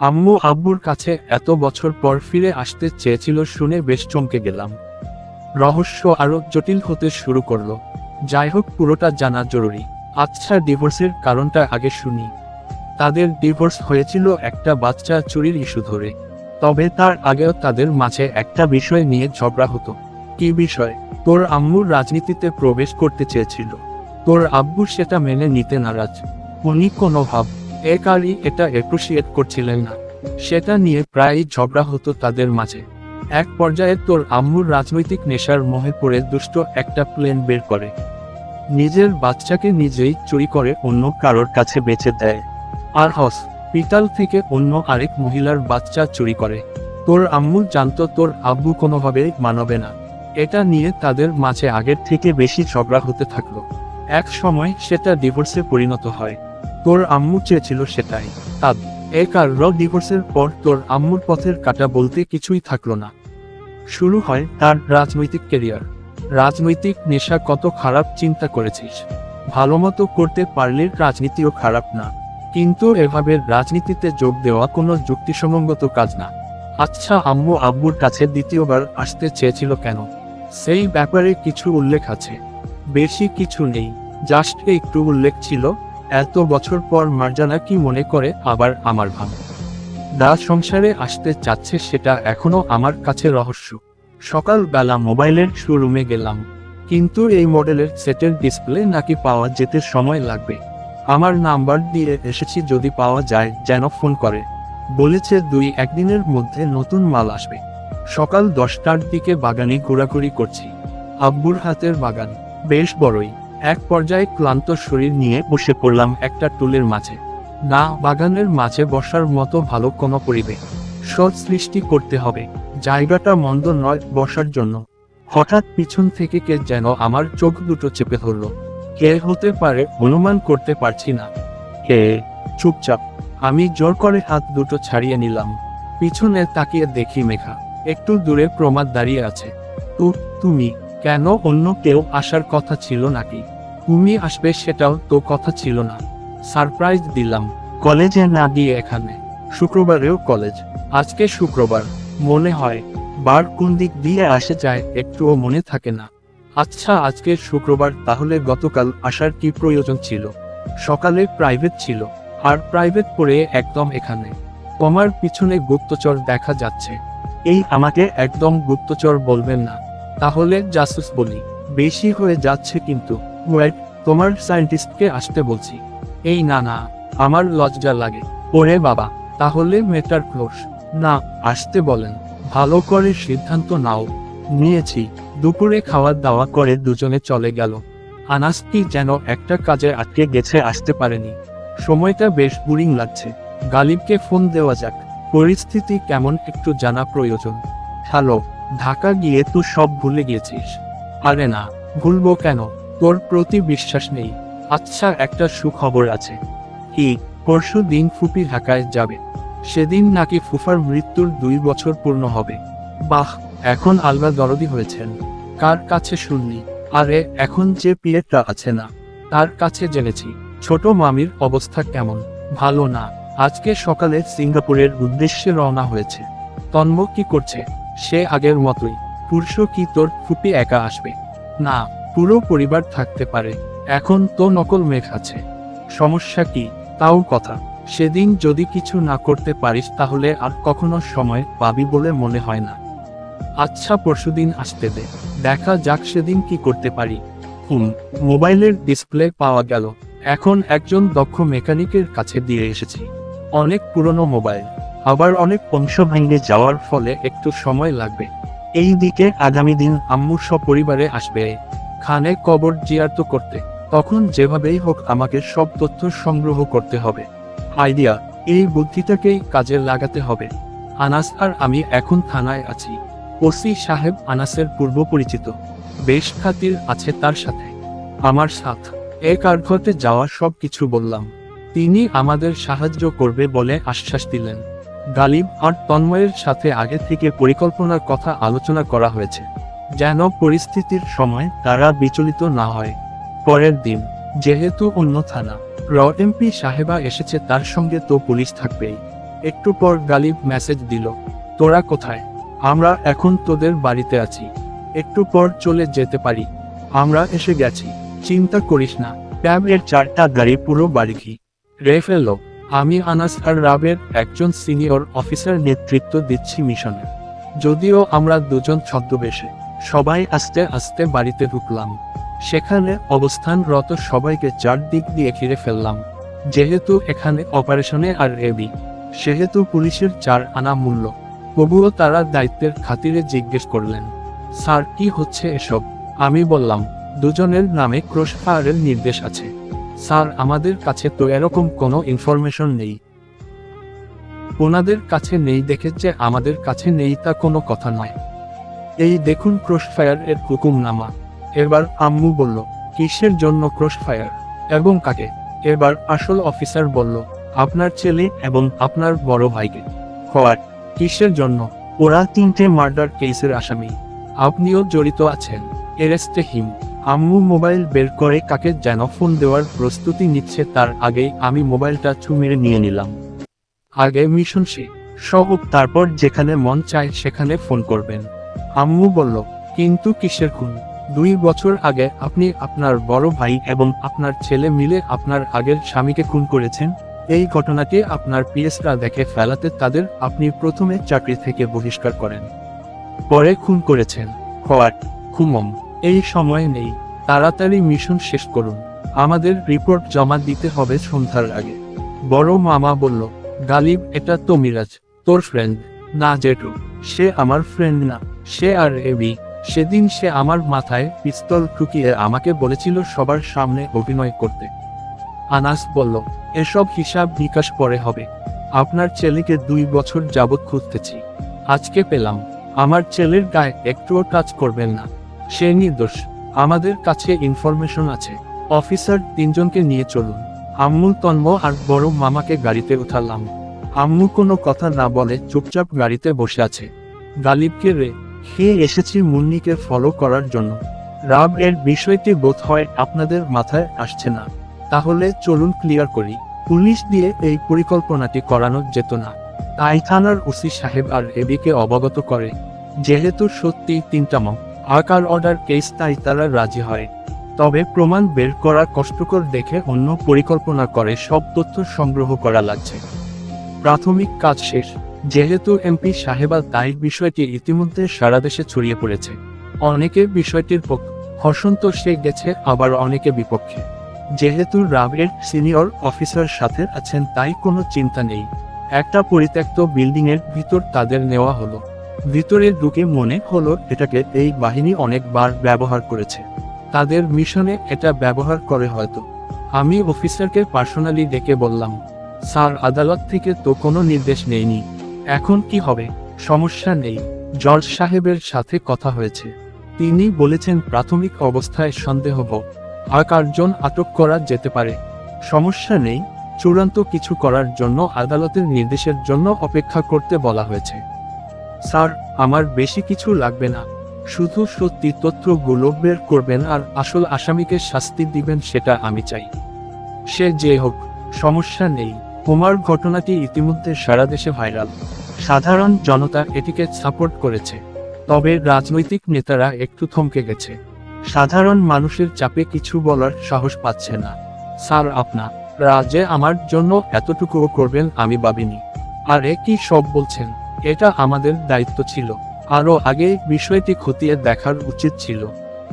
আম্মু আব্বুর কাছে এত বছর পর ফিরে আসতে চেয়েছিল শুনে বেশ চমকে গেলাম। রহস্য আরও জটিল হতে শুরু করল। যাই হোক, পুরোটা জানা জরুরি। আচ্ছা ডিভোর্সের কারণটা আগে শুনি। তাদের ডিভোর্স হয়েছিল একটা বাচ্চা চুরির ইস্যু ধরে। তবে তার আগেও তাদের মাঝে একটা বিষয় নিয়ে ঝগড়া হতো। কি বিষয়? তোর আম্মুর রাজনীতিতে প্রবেশ করতে চেয়েছিল। তোর আব্বু সেটা মেনে নিতে নারাজ। উনি কোনো ভাব একারই এটা অ্যাপ্রিসিয়েট করছিলেন না। সেটা নিয়ে প্রায়ই ঝগড়া হতো তাদের মাঝে। এক পর্যায়ে তোর আম্মুর রাজনৈতিক নেশার মোহে পড়ে দুষ্ট একটা প্লেন বের করে। নিজের বাচ্চাকে নিজেই চুরি করে অন্য কারোর কাছে বেচে দেয়। আর হস, পিতাল থেকে অন্য আরেক মহিলার বাচ্চা চুরি করে। তোর আম্মু জানতো তোর আব্বু কোনোভাবেই মানবে না। এটা নিয়ে তাদের মাঝে আগের থেকে বেশি ঝগড়া হতে থাকল। এক সময় সেটা ডিভোর্সে পরিণত হয়। তোর আম্মু চেয়েছিল সেটাই। তাদ এক আর র ডিভোর্সের পর তোর আম্মুর পথের কাটা বলতে কিছুই থাকল না। শুরু হয় তার রাজনৈতিক কেরিয়ার রাজনৈতিক নেশা কত খারাপ চিন্তা করেছিস। ভালো মতো করতে পারলে রাজনীতিও খারাপ না। কিন্তু এভাবে রাজনীতিতে যোগ দেওয়া কোনো যুক্তিসঙ্গত কাজ না। আচ্ছা আম্মু আব্বুর কাছে দ্বিতীয়বার আসতে চেয়েছিল কেন? সেই ব্যাপারে কিছু উল্লেখ আছে। বেশি কিছু নেই। জাস্ট একটু উল্লেখ ছিল। এত বছর পর মার্জানা কি মনে করে আবার আমার ভাঙ দা সংসারে আসতে চাচ্ছে সেটা এখনও আমার কাছে রহস্য। সকালবেলা মোবাইলের শোরুমে গেলাম। কিন্তু এই মডেলের সেটের ডিসপ্লে নাকি পাওয়া যেতে সময় লাগবে। আমার নাম্বার দিয়ে এসেছি যদি পাওয়া যায়, যেন ফোন করে। বলেছে দুই একদিনের মধ্যে নতুন মাল আসবে। সকাল দশটার দিকে বাগানে ঘোরাঘুরি করছি। আব্বুর হাতের বাগান। বেশ বড়ই। এক পর্যায়ে ক্লান্ত শরীর নিয়ে বসে পড়লাম একটা টুলের মাঝে। না, বাগানের মাঝে বসার মতো ভালো কোনো পরিবেশ। সৎ সৃষ্টি করতে হবে। জায়গাটা মন্দ নয় বসার জন্য। হঠাৎ পিছন থেকে কে যেন আমার চোখ দুটো চেপে ধরল। কে হতে পারে অনুমান করতে পারছি না। কে? চুপচাপ। আমি জোর করে হাত দুটো ছাড়িয়ে নিলাম। পিছনে তাকিয়ে দেখি মেঘা। একটু দূরে প্রমাদ দাঁড়িয়ে আছে। তো তুমি? কেন অন্য কেউ আসার কথা ছিল নাকি? তুমি আসবে সেটাও তো কথা ছিল না। সারপ্রাইজ দিলাম। কলেজে না দিয়ে এখানে। শুক্রবারেও কলেজ। আজকে শুক্রবার। মনে হয়, বার কোন দিক দিয়ে আসে যায় একটুও মনে থাকে না। আচ্ছা আজকে শুক্রবার, তাহলে গতকাল আসার কি প্রয়োজন ছিল? সকালে প্রাইভেট ছিল, আর প্রাইভেট পড়ে একদম এখানে। তোমার পিছনে গুপ্তচর দেখা যাচ্ছে। এই আমাকে একদম গুপ্তচর বলবেন না। তাহলে জাসুস বলি, বেশি হয়ে যাচ্ছে কিন্তু। ওয়েট, তোমার সায়েন্টিস্টকে আসতে বলছি। এই না না, আমার লজ্জা লাগে। ওরে বাবা, তাহলে মেটার ক্লোজ না, আসতে বলেন। ভালো করে সিদ্ধান্ত নাও। নিয়েছি। দুপুরে খাওয়া দাওয়া করে দুজনে চলে গেল। আনাস কি যেন একটা কাজে আটকে গেছে, আসতে পারেনি। সময়টা বেশ বোরিং লাগছে। গালিবকে ফোন দেওয়া যাক। পরিস্থিতি কেমন একটু জানা প্রয়োজন। হ্যালো, ঢাকা গিয়ে তুই সব ভুলে গিয়েছিস আরে না, ভুলবো কেন? তোর প্রতি বিশ্বাস নেই। আচ্ছা একটা সুখবর আছে। কি, পরশু দিন ফুপি ঢাকায় যাবে। সেদিন নাকি ফুফার মৃত্যুর দুই বছর পূর্ণ হবে। বাহ, এখন আলগা দরদি হয়েছেন। কার কাছে শুননি আরে, এখন যে পিয়েটা আছে না, তার কাছে জেনেছি। ছোট মামির অবস্থা কেমন? ভালো না। আজকে সকালে সিঙ্গাপুরের উদ্দেশ্যে রওনা হয়েছে। তন্ম কি করছে? সে আগের মতোই। পুরুষ কি তোর ফুপি একা আসবে? না। পুরো পরিবার থাকতে পারে। এখন তো নকল মেঘ আছে। সমস্যা কি? তাও কথা। সেদিন যদি কিছু না করতে পারিস তাহলে আর কখনো সময় পাবি বলে মনে হয় না। আচ্ছা পরশুদিন আসতে দে। দেখা যাক সেদিন কি করতে পারি। হুম, মোবাইলের ডিসপ্লে পাওয়া গেল। এখন একজন দক্ষ মেকানিকের কাছে দিয়ে এসেছি। অনেক পুরনো মোবাইল। আবার অনেক অংশ ভেঙে যাওয়ার ফলে একটু সময় লাগবে। এই দিকে আগামী দিন আম্মু সপরিবারে আসবে। খানে কবর জিয়ার্ত করতে। তখন যেভাবেই হোক আমাকে সব তথ্য সংগ্রহ করতে হবে। আইডিয়া, এই বুদ্ধিটাকেই কাজে লাগাতে হবে। আনাস আর আমি এখন থানায় আছি। ওসি সাহেব আনাসের পূর্ব পরিচিত। বেশ খাতির আছে তার সাথে। আমার সাথ। এ কার্ঘতে যাওয়া সব কিছু বললাম। তিনি আমাদের সাহায্য করবে বলে আশ্বাস দিলেন। গালিব আর তন্ময়ের সাথে আগে থেকে পরিকল্পনার কথা আলোচনা করা হয়েছে। যেন পরিস্থিতির সময় তারা বিচলিত না হয়। পরের দিন, যেহেতু অন্য থানা, র এমপি সাহেবা এসেছে তার সঙ্গে তো পুলিশ থাকবেই। একটু পর গালিব মেসেজ দিল, তোরা কোথায়? আমরা এখন তোদের বাড়িতে আছি। একটু পর চলে যেতে পারি। আমরা এসে গেছি। চিন্তা করিস না প্যাবের চারটা গাড়ি পুরো বাড়ি ঘি। রে ফেলল আমি আনাস আর রাবের একজন সিনিয়র অফিসার নেতৃত্ব দিচ্ছি মিশনে। যদিও আমরা দুজন ছদ্মবেশে। সবাই আস্তে আস্তে বাড়িতে ঢুকলাম। সেখানে অবস্থানরত সবাইকে চারদিক দিয়ে ঘিরে ফেললাম। যেহেতু এখানে অপারেশনে আর রেবি সেহেতু পুলিশের চার আনা মূল্য। তবুও তারা দায়িত্বের খাতিরে জিজ্ঞেস করলেন, স্যার, কি হচ্ছে এসব? আমি বললাম, দুজনের নামে ক্রস ফায়ারের নির্দেশ আছে। স্যার, আমাদের কাছে তো এরকম কোনো ইনফরমেশন নেই। ওনাদের কাছে নেই দেখে যে আমাদের কাছে নেই তা কোনো কথা নয়। এই দেখুন ক্রস ফায়ার এর হুকুমনামা। এবার আম্মু বলল, কিসের জন্য ক্রস ফায়ার এবং কাকে? এবার আসল অফিসার বলল, আপনার ছেলে এবং আপনার বড় ভাইকে। হোয়াট কিসের জন্য? ওরা তিনটে মার্ডার কেসের আসামি। আপনিও জড়িত আছেন। এরেস্টে হিম। আম্মু মোবাইল বের করে কাকে যেন ফোন দেওয়ার প্রস্তুতি নিচ্ছে তার আগেই আমি মোবাইলটা ছুমিয়ে নিয়ে নিলাম। আগে মিশন সে। সব তারপর যেখানে মন চায় সেখানে ফোন করবেন। আম্মু বলল, কিন্তু কিসের খুন? দুই বছর আগে আপনি আপনার বড় ভাই এবং আপনার ছেলে মিলে আপনার আগের স্বামীকে খুন করেছেন? এই ঘটনাটি আপনার পিএসরা দেখে ফেলাতে তাদের আপনি প্রথমে চাকরি থেকে বহিষ্কার করেন। পরে খুন করেছেন। হোয়াট খুমম, এই সময় নেই। তাড়াতাড়ি মিশন শেষ করুন। আমাদের রিপোর্ট জমা দিতে হবে সন্ধ্যার আগে। বড় মামা বলল, গালিব, এটা তো মিরাজ, তোর ফ্রেন্ড না জেঠু, সে আমার ফ্রেন্ড না। সে আর এবি, সেদিন সে আমার মাথায় পিস্তল ঠুকিয়ে আমাকে বলেছিল সবার সামনে অভিনয় করতে। আনাস বলল, এসব হিসাব নিকাশ পরে হবে। আপনার ছেলেকে দুই বছর যাবৎ খুঁজতেছি। আজকে পেলাম। আমার ছেলের গায়ে একটুও কাজ করবেন না। সে নির্দোষ। আমাদের কাছে ইনফরমেশন আছে। অফিসার তিনজনকে নিয়ে চলুন। আম্মু তন্ম আর বড় মামাকে গাড়িতে উঠালাম। আম্মু কোনো কথা না বলে চুপচাপ গাড়িতে বসে আছে। গালিবকে রে খেয়ে এসেছি মুন্নিকে ফলো করার জন্য? রাব এর বিষয়টি বোধ হয় আপনাদের মাথায় আসছে না। তাহলে চলুন ক্লিয়ার করি। পুলিশ দিয়ে এই পরিকল্পনাটি করানো যেত না। তাই থানার ওসি সাহেব আর এবিকে অবগত করে, যেহেতু সত্যি তিনটা মক আকার অর্ডার কেস তাই তারা রাজি হয়। তবে প্রমাণ বের করা কষ্টকর দেখে অন্য পরিকল্পনা করে সব তথ্য সংগ্রহ করা লাগছে। প্রাথমিক কাজ শেষ। যেহেতু এমপি সাহেবা তাই বিষয়টি ইতিমধ্যে সারা দেশে ছড়িয়ে পড়েছে। অনেকে বিষয়টির পক্ষ হসন্ত সে গেছে, আবার অনেকে বিপক্ষে। যেহেতু রাবের সিনিয়র অফিসার সাথে আছেন, তাই কোনো চিন্তা নেই। একটা পরিত্যক্ত বিল্ডিং এর ভিতর তাদের নেওয়া হলো। ভিতরে ঢুকে মনে হলো, এটাকে এই বাহিনী অনেকবার ব্যবহার করেছে। তাদের মিশনে এটা ব্যবহার করে হয়তো। আমি অফিসারকে পার্সোনালি ডেকে বললাম, স্যার, আদালত থেকে তো কোনো নির্দেশ নেইনি। এখন কি হবে? সমস্যা নেই। জর্জ সাহেবের সাথে কথা হয়েছে। তিনি বলেছেন প্রাথমিক অবস্থায় সন্দেহ হোক আর কার্জন আটক করা যেতে পারে। সমস্যা নেই। চূড়ান্ত কিছু করার জন্য আদালতের নির্দেশের জন্য অপেক্ষা করতে বলা হয়েছে। স্যার, আমার বেশি কিছু লাগবে না। শুধু সত্যি তথ্যগুলো বের করবেন আর আসল আসামিকে শাস্তি দিবেন সেটা আমি চাই। সে যে হোক, সমস্যা নেই। কুমার ঘটনাটি ইতিমধ্যে সারা দেশে ভাইরাল। সাধারণ জনতা এটিকে সাপোর্ট করেছে। তবে রাজনৈতিক নেতারা একটু থমকে গেছে। সাধারণ মানুষের চাপে কিছু বলার সাহস পাচ্ছে না। স্যার, আপনা রাজে আমার জন্য এতটুকুও করবেন আমি ভাবিনি। আরে কি সব বলছেন? এটা আমাদের দায়িত্ব ছিল। আরও আগে বিষয়টি খতিয়ে দেখার উচিত ছিল।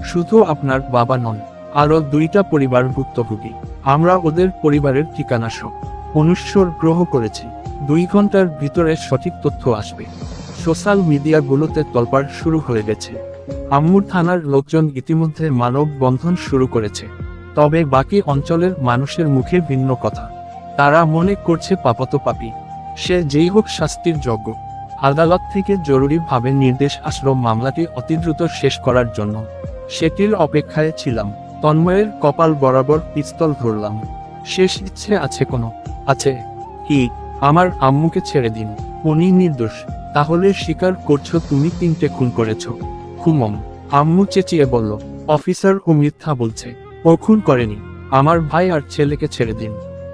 শুধু আপনার বাবা নন, আরও দুইটা পরিবার ভুক্তভোগী আমরা ওদের পরিবারের ঠিকানা সব। অনুস্বর গ্রহ করেছি। দুই ঘণ্টার ভিতরে সঠিক তথ্য আসবে। সোশ্যাল মিডিয়াগুলোতে তলপাড় শুরু হয়ে গেছে। আম্মুর থানার লোকজন ইতিমধ্যে মানব বন্ধন শুরু করেছে। তবে বাকি অঞ্চলের মানুষের মুখে ভিন্ন কথা। তারা মনে করছে পাপত পাপি। সে যেই হোক শাস্তির যোগ্য। আদালত থেকে জরুরিভাবে নির্দেশ আসলো মামলাটি অতি দ্রুত শেষ করার জন্য। সেটির অপেক্ষায় ছিলাম। তন্ময়ের কপাল বরাবর পিস্তল ধরলাম। শেষ ইচ্ছে আছে কোনো? আছে। কি? আমার আম্মুকে ছেড়ে দিন। উনি নির্দোষ। তাহলে স্বীকার করছ তুমি তিনটে খুন করেছ। খুমম আম্মু চেঁচিয়ে বলল, অফিসার ও মিথ্যা বলছে। ও খুন করেনি। আমার ভাই আর ছেলেকে ছেড়ে দিন।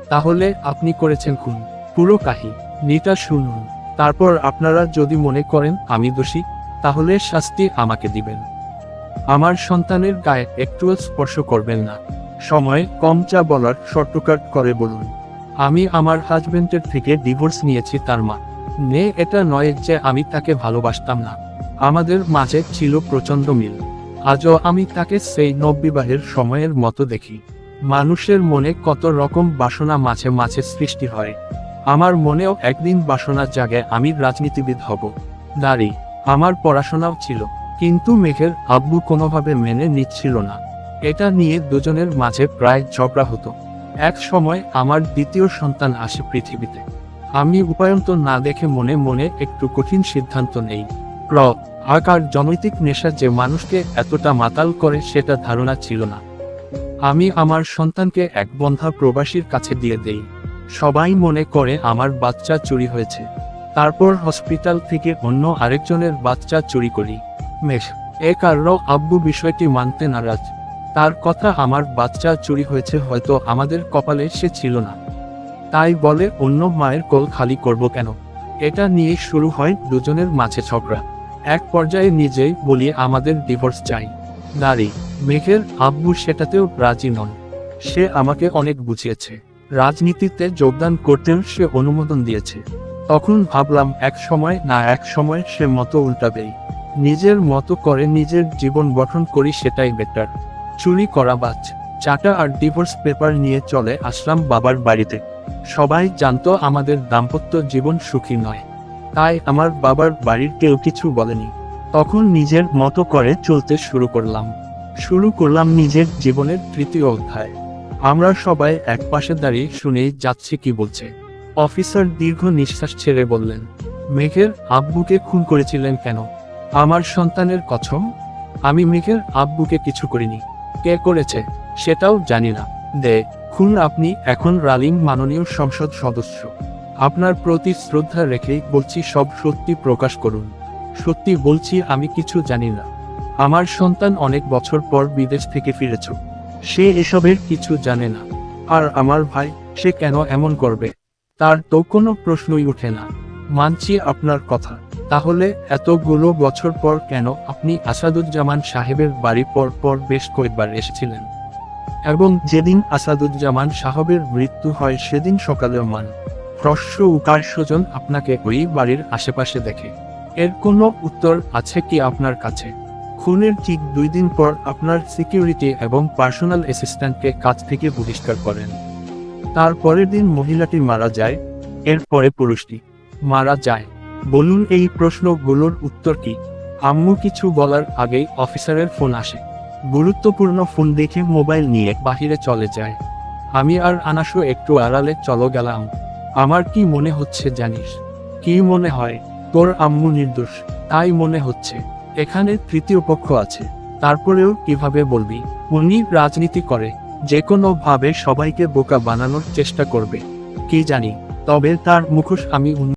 তাহলে আপনি করেছেন খুন। পুরো কাহি। নিটা শুনুন। তারপর আপনারা যদি মনে করেন আমি দোষী, তাহলে শাস্তি আমাকে দিবেন। আমার সন্তানের গায়ে একটুও স্পর্শ করবেন না। সময় কম চা বলার শর্টকাট করে বলুন। আমি আমার হাজবেন্ডের থেকে ডিভোর্স নিয়েছি তার মা। নে, এটা নয় যে আমি তাকে ভালোবাসতাম না। আমাদের মাঝে ছিল প্রচণ্ড মিল। আজও আমি তাকে সেই নববিবাহের সময়ের মতো দেখি। মানুষের মনে কত রকম বাসনা মাঝে মাঝে সৃষ্টি হয়। আমার মনেও একদিন বাসনা জাগে, আমি রাজনীতিবিদ হব। দাঁড়ি, আমার পড়াশোনাও ছিল, কিন্তু মেঘের আব্বু কোনোভাবে মেনে নিচ্ছিল না। এটা নিয়ে দুজনের মাঝে প্রায় ঝগড়া হতো। এক সময় আমার দ্বিতীয় সন্তান আসে পৃথিবীতে। আমি উপায়ন্ত না দেখে মনে মনে একটু কঠিন সিদ্ধান্ত নেই। প্র আকার জনৈতিক নেশা যে মানুষকে এতটা মাতাল করে সেটা ধারণা ছিল না। আমি আমার সন্তানকে এক বন্ধা প্রবাসীর কাছে দিয়ে দেই। সবাই মনে করে আমার বাচ্চা চুরি হয়েছে। তারপর হসপিটাল থেকে অন্য আরেকজনের বাচ্চা চুরি করি। মেষ, এ কারণেও আব্বু বিষয়টি মানতে নারাজ। তার কথা আমার বাচ্চা চুরি হয়েছে, হয়তো আমাদের কপালে সে ছিল না। তাই বলে, অন্য মায়ের কোল খালি করব কেন? এটা নিয়ে শুরু হয় দুজনের মাঝে ঝগড়া। এক পর্যায়ে নিজেই বলি, আমাদের ডিভোর্স চাই। নারী, মেঘের আব্বু সেটাতেও রাজি নন। সে আমাকে অনেক বুঝিয়েছে। রাজনীতিতে যোগদান করতেও সে অনুমোদন দিয়েছে। তখন ভাবলাম, এক সময় না এক সময় সে মতো উল্টাবেই। নিজের মতো করে নিজের জীবন গঠন করি সেটাই বেটার চুরি করা বাজ। চাটা আর ডিভোর্স পেপার নিয়ে চলে আসলাম বাবার বাড়িতে। সবাই জানতো আমাদের দাম্পত্য জীবন সুখী নয়। তাই আমার বাবার বাড়ির কেউ কিছু বলেনি। তখন নিজের মতো করে চলতে শুরু করলাম। শুরু করলাম নিজের জীবনের তৃতীয় অধ্যায়। আমরা সবাই এক পাশে দাঁড়িয়ে শুনেই যাচ্ছি কি বলছে। অফিসার দীর্ঘ নিঃশ্বাস ছেড়ে বললেন, মেঘের আব্বুকে খুন করেছিলেন কেন? আমার সন্তানের কছম আমি মেঘের আব্বুকে কিছু করিনি। কে করেছে সেটাও জানি না। দে, খুন আপনি এখন রালিং মাননীয় সংসদ সদস্য। আপনার প্রতি শ্রদ্ধা রেখেই বলছি সব সত্যি প্রকাশ করুন। সত্যি বলছি আমি কিছু জানি না। আমার সন্তান অনেক বছর পর বিদেশ থেকে ফিরেছ। সে এসবের কিছু জানে না। আর আমার ভাই, সে কেন এমন করবে? তার তো কোনো প্রশ্নই ওঠে না। মানছি আপনার কথা। তাহলে এতগুলো বছর পর কেন আপনি আসাদুজ্জামান সাহেবের বাড়ি পর পর বেশ কয়েকবার এসেছিলেন? এবং যেদিন আসাদুজ্জামান সাহেবের মৃত্যু হয় সেদিন সকালেও মান হ্রস্ব উকার স্বজন আপনাকে ওই বাড়ির আশেপাশে দেখে। এর কোনো উত্তর আছে কি আপনার কাছে? খুনের ঠিক দুই দিন পর আপনার সিকিউরিটি এবং পার্সোনাল অ্যাসিস্ট্যান্টকে কাজ থেকে বহিষ্কার করেন। তার পরের দিন মহিলাটি মারা যায়, এরপরে পুরুষটি মারা যায়। বলুন এই প্রশ্নগুলোর উত্তর কি? আম্মু কিছু বলার আগেই অফিসারের ফোন আসে। গুরুত্বপূর্ণ ফোন দেখে মোবাইল নিয়ে বাহিরে চলে যায়। আমি আর আনাসও একটু আড়ালে চলো গেলাম। আমার কি মনে হচ্ছে জানিস? কি মনে হয়? তোর আম্মু নির্দোষ, তাই মনে হচ্ছে। এখানে তৃতীয় পক্ষ আছে। তারপরেও কীভাবে বলবি? উনি রাজনীতি করে। যে কোনো ভাবে সবাইকে বোকা বানানোর চেষ্টা করবে। কি জানি? তবে তার মুখোশ আমি